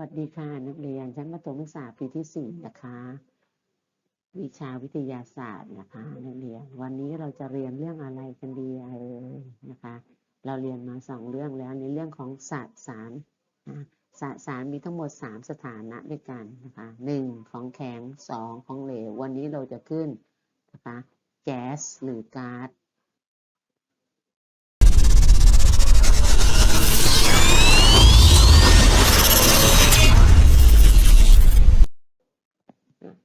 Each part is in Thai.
วัสดีค่ะ นักเรียนชั้นประถมศึกษาปีที่สี่นะคะ วิชาวิทยาศาสตร์นะคะนักเรียน วันนี้เราจะเรียนเรื่องอะไรกันดีเอ่ยนะคะ เราเรียนมาสองเรื่องแล้วในเรื่องของสสารนะสสารมีทั้งหมดสามสถานะด้วยกันนะคะหนึ่งของแข็งสองของเหลว วันนี้เราจะขึ้นนะคะแก๊สหรือก๊าซ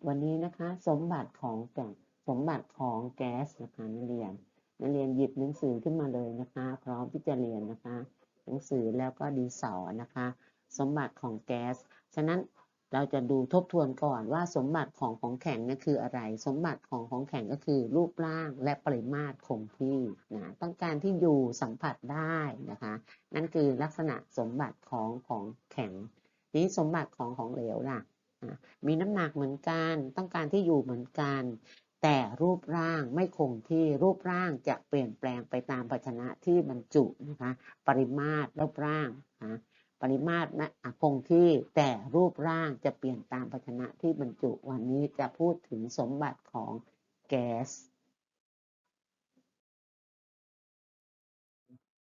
วันนี้นะคะสมบัติของแกงสสมบัติของแก๊สนะคะนักเรียนนักเรียนหยิบหนังสือขึ้นมาเลยนะคะ พร้อมที่จะเรียนนะคะ หนังสือแล้วก็ดินสอนะคะ สมบัติของแก๊สฉะนั้นเราจะดูทบทวนก่อนว่าสมบัติของของแข็งนี่คืออะไร สมบัติของของแข็งก็คือรูปร่างและปริมาตรคงที่นะต้องการที่อยู่สัมผัสได้นะคะ นั่นคือลักษณะสมบัติของของแข็ง นี้สมบัติของของเหลวล่ะ มีน้ำหนักเหมือนกัน ต้องการที่อยู่เหมือนกัน แต่รูปร่างไม่คงที่รูปร่างจะเปลี่ยนแปลงไปตามภาชนะที่บรรจุนะคะ ปริมาตรรูปร่างนะปริมาตรนะอะคงที่แต่รูปร่างจะเปลี่ยนตามภาชนะที่บรรจุวันนี้จะพูดถึงสมบัติของแก๊ส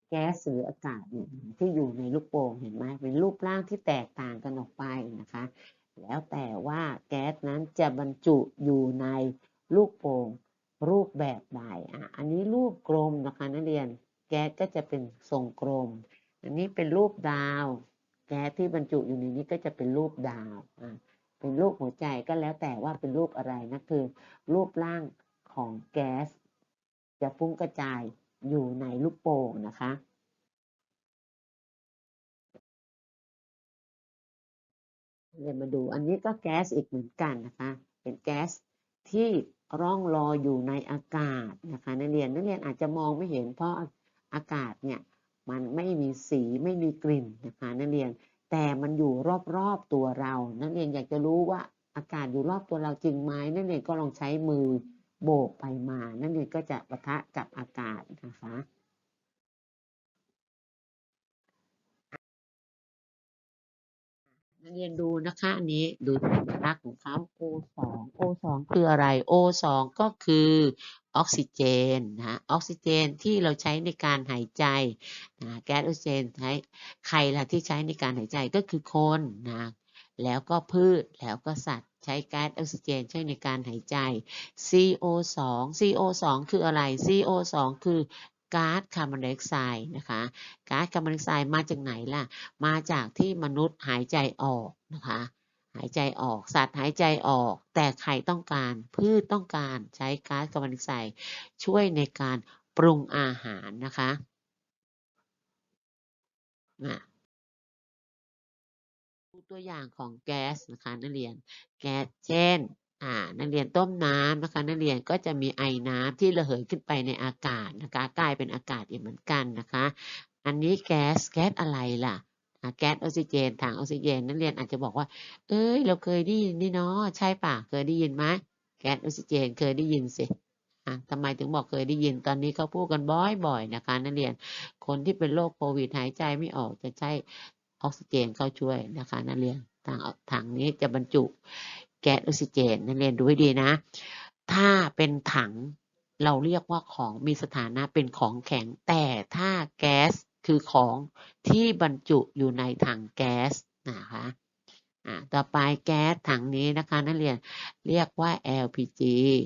แก๊สหรืออากาศเนี่ยที่อยู่ในลูกโป่งเห็นไหมเป็นรูปร่างที่แตกต่างกันออกไปนะคะ แล้วแต่ว่าแก๊สนั้นจะบรรจุอยู่ในลูกโป่งรูปแบบใดอะอันนี้รูปกลมนะคะนักเรียน แก๊สก็จะเป็นทรงกลม อันนี้เป็นรูปดาว แก๊สที่บรรจุอยู่ในนี้ก็จะเป็นรูปดาวอะเป็นรูปหัวใจก็แล้วแต่ว่าเป็นรูปอะไรนะคือ รูปร่างของแก๊สจะฟุ้งกระจายอยู่ในลูกโป่งนะคะ เรียนมาดูอันนี้ก็แก๊สอีกเหมือนกันนะคะ เป็นแก๊สที่ร่องลอยอยู่ในอากาศนะคะนักเรียนนักเรียนอาจจะมองไม่เห็นเพราะอากาศเนี่ยมันไม่มีสีไม่มีกลิ่นนะคะนักเรียน แต่มันอยู่รอบๆตัวเรา นักเรียนอยากจะรู้ว่าอากาศอยู่รอบตัวเราจริงไหมนักเรียนก็ลองใช้มือโบกไปมา นักเรียนก็จะปะทะกับอากาศนะคะ เรียนดูนะคะอันนี้ดูสัญลักษณ์ของเขา O2 O2 คืออะไร O2 ก็คือออกซิเจนนะออกซิเจนที่เราใช้ในการหายใจนะแก๊สออกซิเจนใช้ใครล่ะที่ใช้ในการหายใจก็คือคนนะแล้วก็พืชแล้วก็สัตว์ใช้แก๊สออกซิเจนใช้ในการหายใจ CO2 CO2 คืออะไร CO2 คือ ก๊าซคาร์บอนไดออกไซด์นะคะก๊าซคาร์บอนไดออกไซด์มาจากไหนล่ะ มาจากที่มนุษย์หายใจออกนะคะหายใจออกสัตว์หายใจออก แต่ใครต้องการพืชต้องการใช้ก๊าซคาร์บอนไดออกไซด์ช่วยในการปรุงอาหารนะคะตัวอย่างของแก๊สนะคะนักเรียน แก๊สเช่น อ่านักเรียนต้มน้ำนะคะนักเรียนก็จะมีไอน้ำที่ระเหยขึ้นไปในอากาศนะคะกลายเป็นอากาศอีกเหมือนกันนะคะ อันนี้แก๊สแก๊สอะไรล่ะแก๊สออกซิเจนถังออกซิเจนนักเรียนอาจจะบอกว่า เอ้ย เราเคยได้ยินนี่เนาะใช่ป่ะเคยได้ยินไหมแก๊สออกซิเจนเคยได้ยินสิทำไมถึงบอกเคยได้ยินตอนนี้เขาพูดกันบ่อยๆนะคะนักเรียนคนที่เป็นโรคโควิดหายใจไม่ออกจะใช้ออกซิเจนเข้าช่วยนะคะนักเรียนถังถังนี้จะบรรจุ แก๊สออกซิเจนนักเรียนดูให้ดีนะ ถ้าเป็นถังเราเรียกว่าของมีสถานะเป็นของแข็ง แต่ถ้าแก๊สคือของที่บรรจุอยู่ในถังแก๊สนะคะต่อไปแก๊สถังนี้นะคะนักเรียนเรียกว่า LPG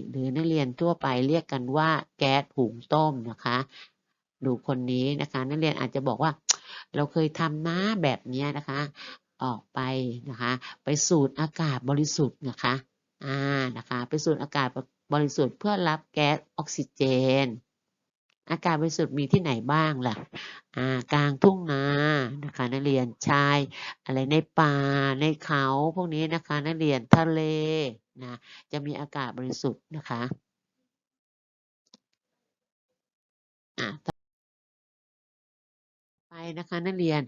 หรือนักเรียนทั่วไปเรียกกันว่าแก๊สหุงต้มนะคะ ดูคนนี้นะคะ นักเรียนอาจจะบอกว่า เราเคยทำนะแบบนี้นะคะ ออกไปนะคะ ไปสูดอากาศบริสุทธิ์นะคะอ่านะคะ ไปสูดอากาศบริสุทธิ์เพื่อรับแก๊สออกซิเจน อากาศบริสุทธิ์มีที่ไหนบ้างล่ะอ่ากลางทุ่งนานะคะนักเรียนชายอะไรในป่าในเขาพวกนี้นะคะนักเรียนทะเลนะจะมีอากาศบริสุทธิ์นะคะอ่าไปนะคะนักเรียน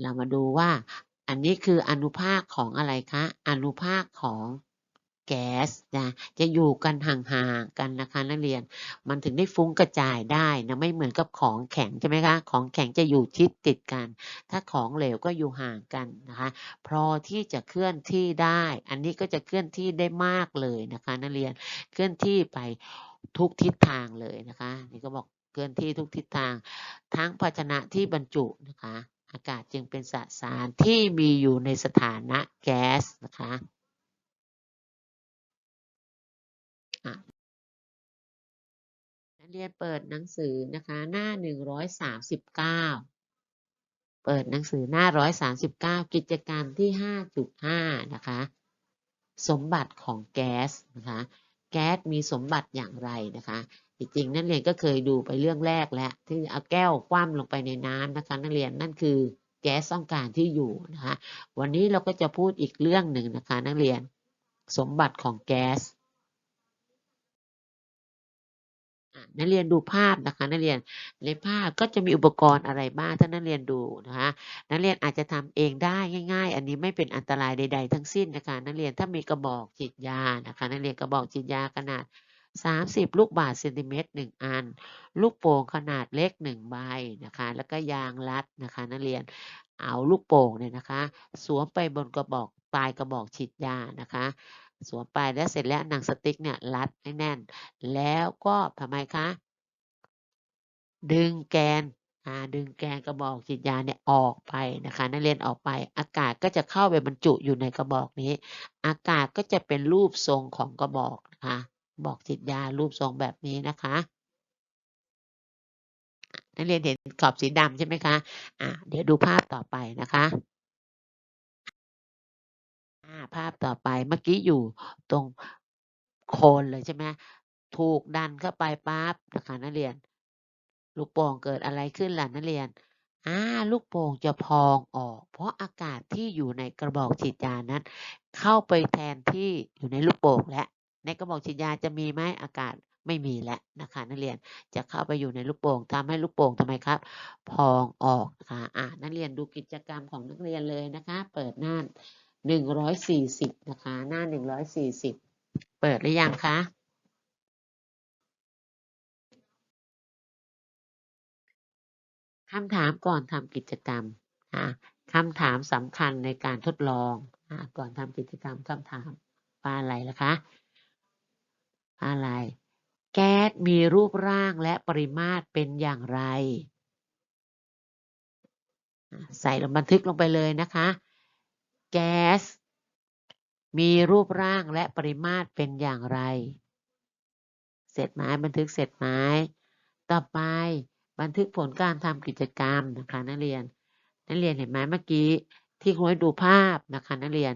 เรามาดูว่า อันนี้คืออนุภาคของอะไรคะ อนุภาคของแก๊สนะจะอยู่กันห่างๆกันนะคะนักเรียน มันถึงได้ฟุ้งกระจายได้นะไม่เหมือนกับของแข็งใช่ไหมคะของแข็งจะอยู่ชิดติดกัน ถ้าของเหลวก็อยู่ห่างกันนะคะพอที่จะเคลื่อนที่ได้ อันนี้ก็จะเคลื่อนที่ได้มากเลยนะคะนักเรียนเคลื่อนที่ไปทุกทิศทางเลยนะคะ นี่ก็บอกเคลื่อนที่ทุกทิศทาง ทั้งภาชนะที่บรรจุนะคะ อากาศจึงเป็นสสารที่มีอยู่ในสถานะแก๊สนะคะนักเรียนเปิดหนังสือนะคะหน้าหนึ่งร้อยสามสิบเปิดหนังสือหน้าร้อยสามสิบเก้ากิจกรรมที่ห้าจุดห้านะคะ สมบัติของแก๊สนะคะ แก๊สมีสมบัติอย่างไรนะคะ จริงๆนักเรียนก็เคยดูไปเรื่องแรกแล้วที่เอาแก้วคว่ำลงไปในน้ำนะคะนักเรียนนั่นคือแก๊สต้องการที่อยู่นะคะวันนี้เราก็จะพูดอีกเรื่องหนึ่งนะคะนักเรียนสมบัติของแก๊สนักเรียนดูภาพนะคะนักเรียนในภาพก็จะมีอุปกรณ์อะไรบ้างถ้านักเรียนดูนะคะนักเรียนอาจจะทำเองได้ง่าย ๆ อันนี้ไม่เป็นอันตรายใด ๆ ทั้งสิ้นนะคะนักเรียนถ้ามีกระบอกฉีดยานะคะนักเรียนกระบอกฉีดยาขนาด 30 ลูกบาศก์เซนติเมตร1อัน ลูกโป่งขนาดเล็ก 1 ใบนะคะ แล้วก็ยางรัดนะคะนักเรียนเอาลูกโป่งเนี่ยนะคะ สวมไปบนกระบอกปลายกระบอกฉีดยานะคะ สวมไปแล้วเสร็จแล้วหนังสติ๊กเนี่ยรัดให้แน่น แล้วก็ทำไมคะ ดึงแกนดึงแกนกระบอกฉีดยาเนี่ยออกไปนะคะนักเรียนออกไป อากาศก็จะเข้าไปบรรจุอยู่ในกระบอกนี้ อากาศก็จะเป็นรูปทรงของกระบอกนะคะ บอกฉีดยารูปทรงแบบนี้นะคะนักเรียนเห็นขอบสีดำใช่ไหมคะอ่าเดี๋ยวดูภาพต่อไปนะคะภาพต่อไปเมื่อกี้อยู่ตรงโคนเลยใช่ไหมถูกดันเข้าไปปั๊บนะคะนักเรียน ลูกโป่งเกิดอะไรขึ้นล่ะนักเรียนอ่าลูกโป่งจะพองออก เพราะอากาศที่อยู่ในกระบอกฉีดยานั้น เข้าไปแทนที่อยู่ในลูกโป่งและ ในกระบอกฉีดยาจะมีไหมอากาศไม่มีแล้วนะคะนักเรียนจะเข้าไปอยู่ในลูกโป่งทำให้ลูกโป่งทำไมครับ พองออกนะคะอ่านักเรียนดูกิจกรรมของนักเรียนเลยนะคะ เปิดหน้าหนึ่งร้อยสี่สิบนะคะ หน้าหนึ่งร้อยสี่สิบเปิดหรือยังคะคำถามก่อนทำกิจกรรมอะคำถามสำคัญในการทดลองอก่อนทำกิจกรรมคำถามว่าอะไรล่ะคะ อะไร แก๊สมีรูปร่างและปริมาตรเป็นอย่างไร ใส่ลงบันทึกลงไปเลยนะคะ แก๊สมีรูปร่างและปริมาตรเป็นอย่างไร เสร็จไหมบันทึกเสร็จไหมต่อไปบันทึกผลการทำกิจกรรมนะคะนักเรียน นักเรียนเห็นไหมเมื่อกี้ที่คุณให้ดูภาพนะคะนักเรียน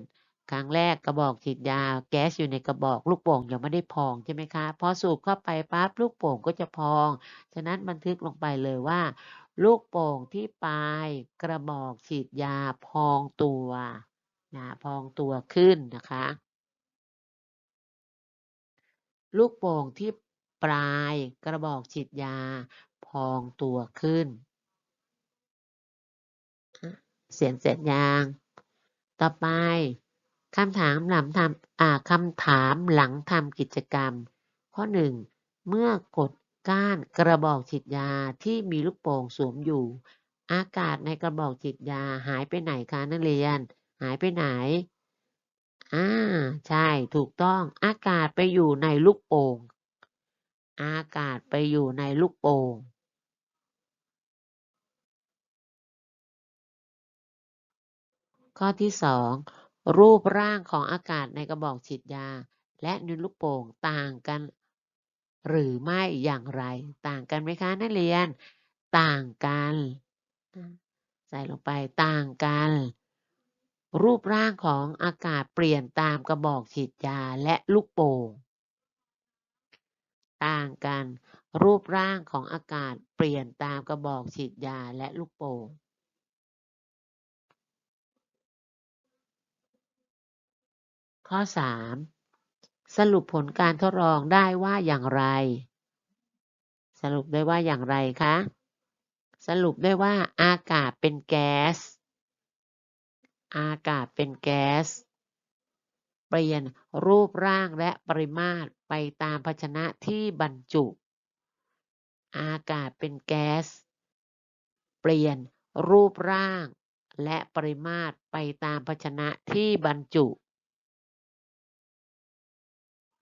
ครั้งแรกกระบอกฉีดยาแก๊สอยู่ในกระบอกลูกโป่งยังไม่ได้พองใช่ไหมคะ พอสูบเข้าไปปั๊บลูกโป่งก็จะพอง ฉะนั้นบันทึกลงไปเลยว่า ลูกโป่งที่ปลายกระบอกฉีดยาพองตัวนะพองตัวขึ้นนะคะ ลูกโป่งที่ปลายกระบอกฉีดยาพองตัวขึ้นอะเสียนเสร็จยังต่อไป คำถามหลังทำอ่าคำถามหลังทำกิจกรรม ข้อหนึ่งเมื่อกดก้านกระบอกฉีดยาที่มีลูกโป่งสวมอยู่ อากาศในกระบอกฉีดยาหายไปไหนคะนักเรียน หายไปไหนอ่าใช่ถูกต้อง อากาศไปอยู่ในลูกโป่งอากาศไปอยู่ในลูกโป่งข้อที่สอง รูปร่างของอากาศในกระบอกฉีดยา และในลูกโป่งต่างกัน หรือไม่อย่างไร ต่างกันไหมคะนักเรียน ต่างกัน ใส่ลงไปต่างกัน รูปร่างของอากาศเปลี่ยนตามกระบอกฉีดยาและลูกโป่งต่างกัน รูปร่างของอากาศเปลี่ยนตามกระบอกฉีดยาและลูกโป่ง ข้อสามสรุปผลการทดลองได้ว่าอย่างไร สรุปได้ว่าอย่างไรคะ สรุปได้ว่าอากาศเป็นแก๊ส อากาศเป็นแก๊ส เปลี่ยนรูปร่างและปริมาตรไปตามภาชนะที่บรรจุ อากาศเป็นแก๊ส เปลี่ยนรูปร่างและปริมาตรไปตามภาชนะที่บรรจุ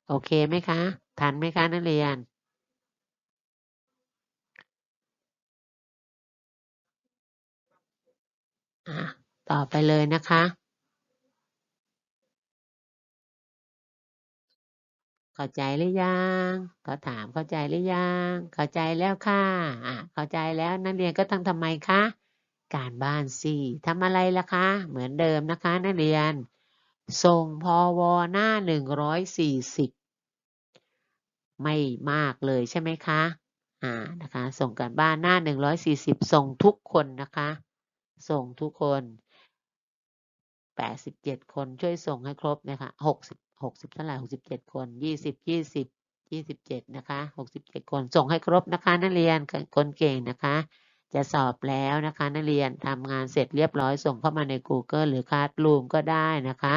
โอเคไหมคะ ทันไหมคะนักเรียนอะต่อไปเลยนะคะ เข้าใจหรือยังเขาถามเข้าใจหรือยัง เข้าใจแล้วค่ะอะ เข้าใจแล้วนักเรียนก็ต้องทำไมคะ การบ้านสี่ทำอะไรล่ะคะ เหมือนเดิมนะคะนักเรียน ส่งพอวหน้าหนึ่งร้อยสี่สิบไม่มากเลยใช่ไหมคะ อ่า นะคะ ส่งการบ้านหน้าหนึ่งร้อยสี่สิบส่งทุกคนนะคะ ส่งทุกคนแปดสิบเจ็ดคนช่วยส่งให้ครบนะคะหกสิบหกสิบเท่าไหร่หกสิบเจ็ดคนยี่สิบยี่สิบยี่สิบเจ็ดนะคะหกสิบเจ็ดคนส่งให้ครบนะคะ นักเรียนคนเก่งนะคะ จะสอบแล้วนะคะนักเรียนทำงานเสร็จเรียบร้อยส่งเข้ามาใน Google หรือ Classroom ก็ได้นะคะ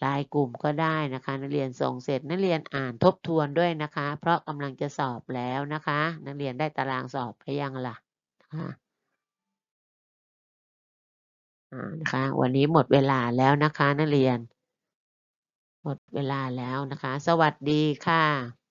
ไลน์กลุ่มก็ได้นะคะ นักเรียนส่งเสร็จนักเรียนอ่านทบทวนด้วยนะคะ เพราะกำลังจะสอบแล้วนะคะ นักเรียนได้ตารางสอบไปยังล่ะนะคะนะคะ วันนี้หมดเวลาแล้วนะคะ นักเรียน หมดเวลาแล้วนะคะ สวัสดีค่ะ